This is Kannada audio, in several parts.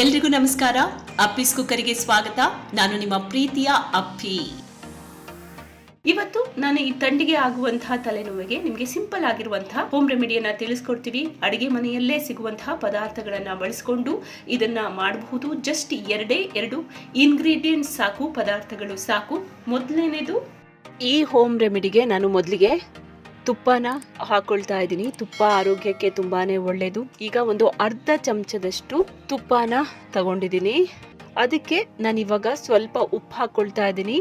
ಎಲ್ರಿಗೂ ನಮಸ್ಕಾರ. ಅಪ್ಪಿಸ್ ಕುಕ್ಕರಿಗೆ ಸ್ವಾಗತ. ನಾನು ನಿಮ್ಮ ಪ್ರೀತಿಯ ಅಪ್ಪಿ. ಇವತ್ತು ನಾನು ಈ ತಂಡಿಗೆ ಆಗುವಂತಹ ತಲೆನೋವಿಗೆ ನಿಮಗೆ ಸಿಂಪಲ್ ಆಗಿರುವಂತಹ ಹೋಮ್ ರೆಮಿಡಿಯನ್ನ ತಿಳಿಸ್ಕೊಡ್ತೀವಿ. ಅಡಿಗೆ ಮನೆಯಲ್ಲೇ ಸಿಗುವಂತಹ ಪದಾರ್ಥಗಳನ್ನ ಬಳಸಿಕೊಂಡು ಇದನ್ನ ಮಾಡಬಹುದು. ಜಸ್ಟ್ ಎರಡೇ ಎರಡು ಇಂಗ್ರೀಡಿಯೆಂಟ್ಸ್ ಸಾಕು, ಪದಾರ್ಥಗಳು ಸಾಕು. ಮೊದಲನೇದು, ಈ ಹೋಮ್ ರೆಮಿಡಿಗೆ ನಾನು ಮೊದಲಿಗೆ ತುಪ್ಪನ ಹಾಕೊಳ್ತಾ ಇದ್ದೀನಿ. ತುಪ್ಪ ಆರೋಗ್ಯಕ್ಕೆ ತುಂಬಾನೇ ಒಳ್ಳೆಯದು ಈಗ ಒಂದು ಅರ್ಧ ಚಮಚದಷ್ಟು ತುಪ್ಪನ ತಗೊಂಡಿದ್ದೀನಿ. ಅದಕ್ಕೆ ನಾನು ಇವಾಗ ಸ್ವಲ್ಪ ಉಪ್ಪು ಹಾಕೊಳ್ತಾ ಇದ್ದೀನಿ.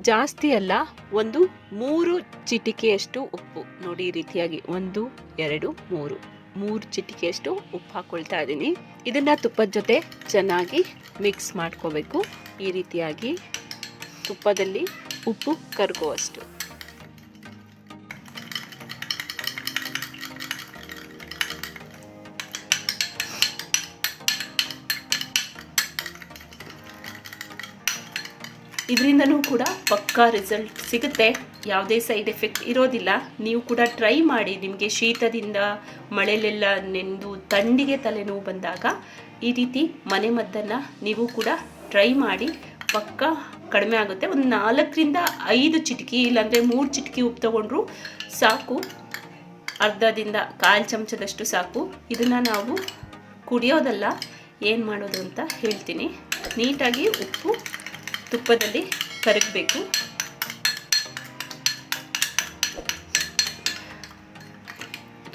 ಜಾಸ್ತಿ ಅಲ್ಲ, ಒಂದು ಮೂರು ಚಿಟಿಕೆಯಷ್ಟು ಉಪ್ಪು. ನೋಡಿ ಈ ರೀತಿಯಾಗಿ ಒಂದು, ಎರಡು, ಮೂರು. ಮೂರು ಚಿಟಿಕೆಯಷ್ಟು ಉಪ್ಪು ಹಾಕೊಳ್ತಾ ಇದ್ದೀನಿ. ಇದನ್ನ ತುಪ್ಪದ ಜೊತೆ ಚೆನ್ನಾಗಿ ಮಿಕ್ಸ್ ಮಾಡ್ಕೋಬೇಕು. ಈ ರೀತಿಯಾಗಿ ತುಪ್ಪದಲ್ಲಿ ಉಪ್ಪು ಕರಗುವಷ್ಟು ಇದರಿಂದನೂ ಕೂಡ ಪಕ್ಕಾ ರಿಸಲ್ಟ್ ಸಿಗುತ್ತೆ. ಯಾವುದೇ ಸೈಡ್ ಎಫೆಕ್ಟ್ ಇರೋದಿಲ್ಲ. ನೀವು ಕೂಡ ಟ್ರೈ ಮಾಡಿ ನಿಮಗೆ ಶೀತದಿಂದ ಮಳೆಲೆಲ್ಲ ನೆಂದು ತಂಡಿಗೆ ತಲೆನೋವು ಬಂದಾಗ ಈ ರೀತಿ ಮನೆ ಮದ್ದನ್ನು ನೀವು ಕೂಡ ಟ್ರೈ ಮಾಡಿ ಪಕ್ಕ ಕಡಿಮೆ ಆಗುತ್ತೆ. ಒಂದು ನಾಲ್ಕರಿಂದ ಐದು ಚಿಟಕಿ ಇಲ್ಲಾಂದರೆ ಮೂರು ಚಿಟಕಿ ಉಪ್ಪು ತಗೊಂಡ್ರು ಸಾಕು. ಅರ್ಧದಿಂದ ಕಾಲು ಚಮಚದಷ್ಟು ಸಾಕು. ಇದನ್ನು ನಾವು ಕುಡಿಯೋದಲ್ಲ, ಏನು ಮಾಡೋದು ಅಂತ ಹೇಳ್ತೀನಿ. ನೀಟಾಗಿ ಉಪ್ಪು ತುಪ್ಪದಲ್ಲಿ ಕರಗಬೇಕು.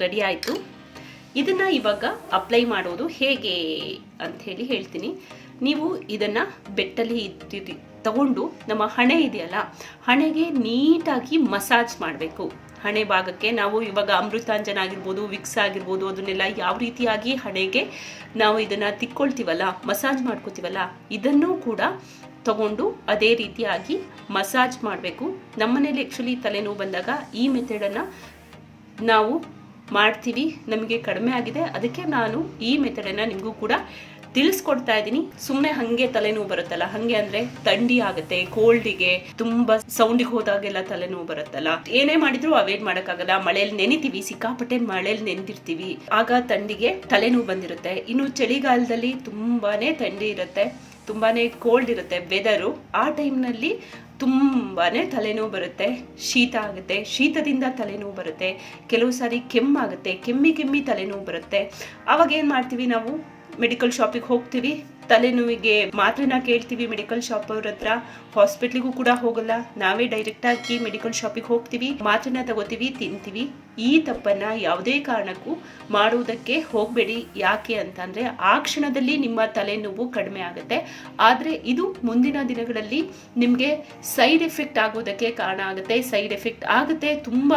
ರೆಡಿ ಆಯಿತು. ಇದನ್ನು ಇವಾಗ ಅಪ್ಲೈ ಮಾಡೋದು ಹೇಗೆ ಅಂತ ಹೇಳಿ ಹೇಳ್ತೀನಿ. ನೀವು ಇದನ್ನು ಬೆಟ್ಟಲ್ಲಿ ಇದ್ದಿದ್ದು, ತಗೊಂಡು ನಮ್ಮ ಹಣೆ ಇದೆಯಲ್ಲ, ಹಣೆಗೆ ನೀಟಾಗಿ ಮಸಾಜ್ ಮಾಡಬೇಕು. ಹಣೆ ಭಾಗಕ್ಕೆ ನಾವು ಇವಾಗ ಅಮೃತಾಂಜನ ಆಗಿರ್ಬೋದು, ವಿಕ್ಸ್ ಆಗಿರ್ಬೋದು, ಅದನ್ನೆಲ್ಲ ಯಾವ ರೀತಿಯಾಗಿ ಹಣೆಗೆ ನಾವು ಇದನ್ನು ತಿಕ್ಕೊಳ್ತೀವಲ್ಲ, ಮಸಾಜ್ ಮಾಡ್ಕೋತೀವಲ್ಲ, ಇದನ್ನು ಕೂಡ ತಗೊಂಡು ಅದೇ ರೀತಿಯಾಗಿ ಮಸಾಜ್ ಮಾಡಬೇಕು. ನಮ್ಮನೇಲಿ ಆ್ಯಕ್ಚುಲಿ ತಲೆನೋವು ಬಂದಾಗ ಈ ಮೆಥಡನ್ನು ನಾವು ಮಾಡ್ತೀವಿ. ನಮಗೆ ಕಡಿಮೆ ಆಗಿದೆ. ಅದಕ್ಕೆ ನಾನು ಈ ಮೆಥಡನ್ನು ನಿಮಗೂ ಕೂಡ ತಿಳಿಸ್ಕೊಡ್ತಾ ಇದ್ದೀನಿ. ಸುಮ್ಮನೆ ಹಾಗೆ ತಲೆನೋವು ಬರುತ್ತಲ್ಲ, ಹಾಗೆ ಅಂದರೆ ಥಂಡಿ ಆಗುತ್ತೆ ಕೋಲ್ಡಿಗೆ ತುಂಬ ಸೌಂಡಿಗೆ ಹೋದಾಗೆಲ್ಲ ತಲೆನೋವು ಬರುತ್ತಲ್ಲ. ಏನೇ ಮಾಡಿದ್ರು ಅವೇಟ್ ಮಾಡೋಕ್ಕಾಗಲ್ಲ. ಮಳೆಯಲ್ಲಿ ನೆನಿತೀವಿ, ಸಿಕ್ಕಾಪಟ್ಟೆ ಮಳೆಯಲ್ಲಿ ನೆನೆದಿರ್ತೀವಿ. ಆಗ ಥಂಡಿಗೆ ತಲೆನೋವು ಬಂದಿರುತ್ತೆ. ಇನ್ನು ಚಳಿಗಾಲದಲ್ಲಿ ತುಂಬಾನೇ ಥಂಡಿ ಇರುತ್ತೆ. ತುಂಬಾನೇ ಕೋಲ್ಡ್ ಇರುತ್ತೆ ವೆದರು ಆ ಟೈಮ್ನಲ್ಲಿ ತುಂಬಾನೇ ತಲೆನೋವು ಬರುತ್ತೆ, ಶೀತ ಆಗುತ್ತೆ, ಶೀತದಿಂದ ತಲೆನೋವು ಬರುತ್ತೆ, ಕೆಲವು ಸಾರಿ ಕೆಮ್ಮಾಗುತ್ತೆ, ಕೆಮ್ಮಿ ಕೆಮ್ಮಿ ತಲೆನೋವು ಬರುತ್ತೆ. ಅವಾಗ ಏನು ಮಾಡ್ತೀವಿ ನಾವು? ಮೆಡಿಕಲ್ ಶಾಪಿಗೆ ಹೋಗ್ತೀವಿ ತಲೆನೋವಿಗೆ ಮಾತ್ರೆನ ಕೇಳ್ತೀವಿ ಮೆಡಿಕಲ್ ಶಾಪ್ ಅವ್ರ ಹತ್ರ. ಹಾಸ್ಪಿಟ್ಲಿಗೂ ಕೂಡ ಹೋಗಲ್ಲ. ನಾವೇ ಡೈರೆಕ್ಟ್ ಆಗಿ ಮೆಡಿಕಲ್ ಶಾಪಿಗೆ ಹೋಗ್ತೀವಿ. ಮಾತ್ರೆನ ತಗೋತೀವಿ, ತಿಂತೀವಿ. ಈ ತಪ್ಪನ್ನ ಯಾವುದೇ ಕಾರಣಕ್ಕೂ ಮಾಡುವುದಕ್ಕೆ ಹೋಗಬೇಡಿ. ಯಾಕೆ ಅಂತಂದ್ರೆ ಆ ಕ್ಷಣದಲ್ಲಿ ನಿಮ್ಮ ತಲೆನೋವು ಕಡಿಮೆ ಆಗುತ್ತೆ. ಆದರೆ ಇದು ಮುಂದಿನ ದಿನಗಳಲ್ಲಿ ನಿಮಗೆ ಸೈಡ್ ಎಫೆಕ್ಟ್ ಆಗೋದಕ್ಕೆ ಕಾರಣ ಆಗುತ್ತೆ. ಸೈಡ್ ಎಫೆಕ್ಟ್ ಆಗುತ್ತೆ. ತುಂಬ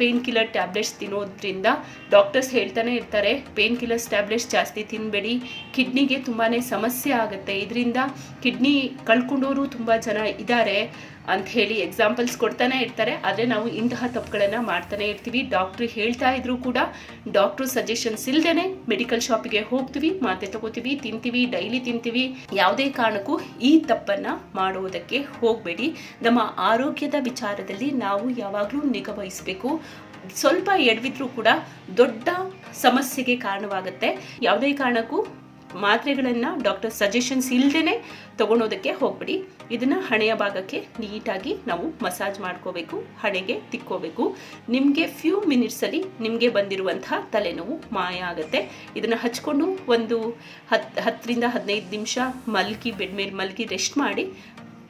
ಪೇನ್ ಕಿಲ್ಲರ್ ಟ್ಯಾಬ್ಲೆಟ್ಸ್ ತಿನ್ನೋದ್ರಿಂದ ಡಾಕ್ಟರ್ಸ್ ಹೇಳ್ತಾನೆ ಇರ್ತಾರೆ, ಪೇನ್ ಕಿಲ್ಲರ್ಸ್ ಟ್ಯಾಬ್ಲೆಟ್ಸ್ ಜಾಸ್ತಿ ತಿನ್ನಬೇಡಿ ಕಿಡ್ನಿಗೆ ತುಂಬಾ ಸಮಸ್ಯೆ ಆಗುತ್ತೆ. ಇದರಿಂದ ಕಿಡ್ನಿ ಕಳ್ಕೊಂಡವರು ತುಂಬ ಜನ ಇದ್ದಾರೆ. ಅಂತ ಹೇಳಿ ಎಕ್ಸಾಂಪಲ್ಸ್ ಕೊಡ್ತಾನೆ ಇರ್ತಾರೆ. ಆದರೆ ನಾವು ಇಂತಹ ತಪ್ಪುಗಳನ್ನು ಮಾಡ್ತಾನೆ ಇರ್ತೀವಿ. ಡಾಕ್ಟ್ರು ಹೇಳ್ತಾ ಇದ್ರು ಕೂಡ ಡಾಕ್ಟ್ರು ಸಜೆಷನ್ಸ್ ಇಲ್ಲದೇ ಮೆಡಿಕಲ್ ಶಾಪಿಗೆ ಹೋಗ್ತೀವಿ ಮಾತೆ ತಗೋತೀವಿ, ತಿಂತೀವಿ ಡೈಲಿ ತಿಂತೀವಿ. ಯಾವುದೇ ಕಾರಣಕ್ಕೂ ಈ ತಪ್ಪನ್ನು ಮಾಡುವುದಕ್ಕೆ ಹೋಗಬೇಡಿ. ನಮ್ಮ ಆರೋಗ್ಯದ ವಿಚಾರದಲ್ಲಿ ನಾವು ಯಾವಾಗಲೂ ನಿಗಾ ಸ್ವಲ್ಪ ಎಡವಿದ್ರೂ ಕೂಡ ದೊಡ್ಡ ಸಮಸ್ಯೆಗೆ ಕಾರಣವಾಗುತ್ತೆ. ಯಾವುದೇ ಕಾರಣಕ್ಕೂ ಮಾತ್ರೆಗಳನ್ನು ಡಾಕ್ಟರ್ ಸಜೆಷನ್ಸ್ ಇಲ್ಲದೇ ತಗೊಳೋದಕ್ಕೆ ಹೋಗ್ಬಿಡಿ. ಇದನ್ನು ಹಣೆಯ ಭಾಗಕ್ಕೆ ನೀಟಾಗಿ ನಾವು ಮಸಾಜ್ ಮಾಡ್ಕೋಬೇಕು, ಹಣೆಗೆ ತಿಕ್ಕೋಬೇಕು. ನಿಮಗೆ ಫ್ಯೂ ಮಿನಿಟ್ಸಲ್ಲಿ ನಿಮಗೆ ಬಂದಿರುವಂತಹ ತಲೆನೋವು ಮಾಯ ಆಗುತ್ತೆ. ಇದನ್ನು ಹಚ್ಕೊಂಡು ಒಂದು ಹತ್ತು ಹತ್ತರಿಂದ ಹದಿನೈದು ನಿಮಿಷ ಮಲಗಿ ಬೆಡ್ ಮೇಲೆ ಮಲಗಿ ರೆಸ್ಟ್ ಮಾಡಿ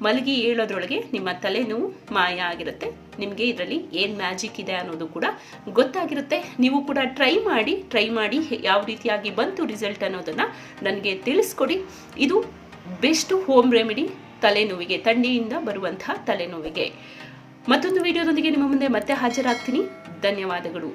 ಮಲಗಿ ಏಳೋದ್ರೊಳಗೆ ನಿಮ್ಮ ತಲೆನೋವು ಮಾಯ ಆಗಿರುತ್ತೆ. ನಿಮಗೆ ಇದರಲ್ಲಿ ಏನು ಮ್ಯಾಜಿಕ್ ಇದೆ ಅನ್ನೋದು ಕೂಡ ಗೊತ್ತಾಗಿರುತ್ತೆ. ನೀವು ಕೂಡ ಟ್ರೈ ಮಾಡಿ ಟ್ರೈ ಮಾಡಿ ಯಾವ ರೀತಿಯಾಗಿ ಬಂತು ರಿಸಲ್ಟ್ ಅನ್ನೋದನ್ನು ನನಗೆ ತಿಳಿಸ್ಕೊಡಿ. ಇದು ಬೆಸ್ಟ್ ಹೋಮ್ ರೆಮಿಡಿ ತಲೆನೋವಿಗೆ ಥಂಡಿಯಿಂದ ಬರುವಂತಹ ತಲೆನೋವಿಗೆ. ಮತ್ತೊಂದು ವಿಡಿಯೋದೊಂದಿಗೆ ನಿಮ್ಮ ಮುಂದೆ ಮತ್ತೆ ಹಾಜರಾಗ್ತೀನಿ. ಧನ್ಯವಾದಗಳು.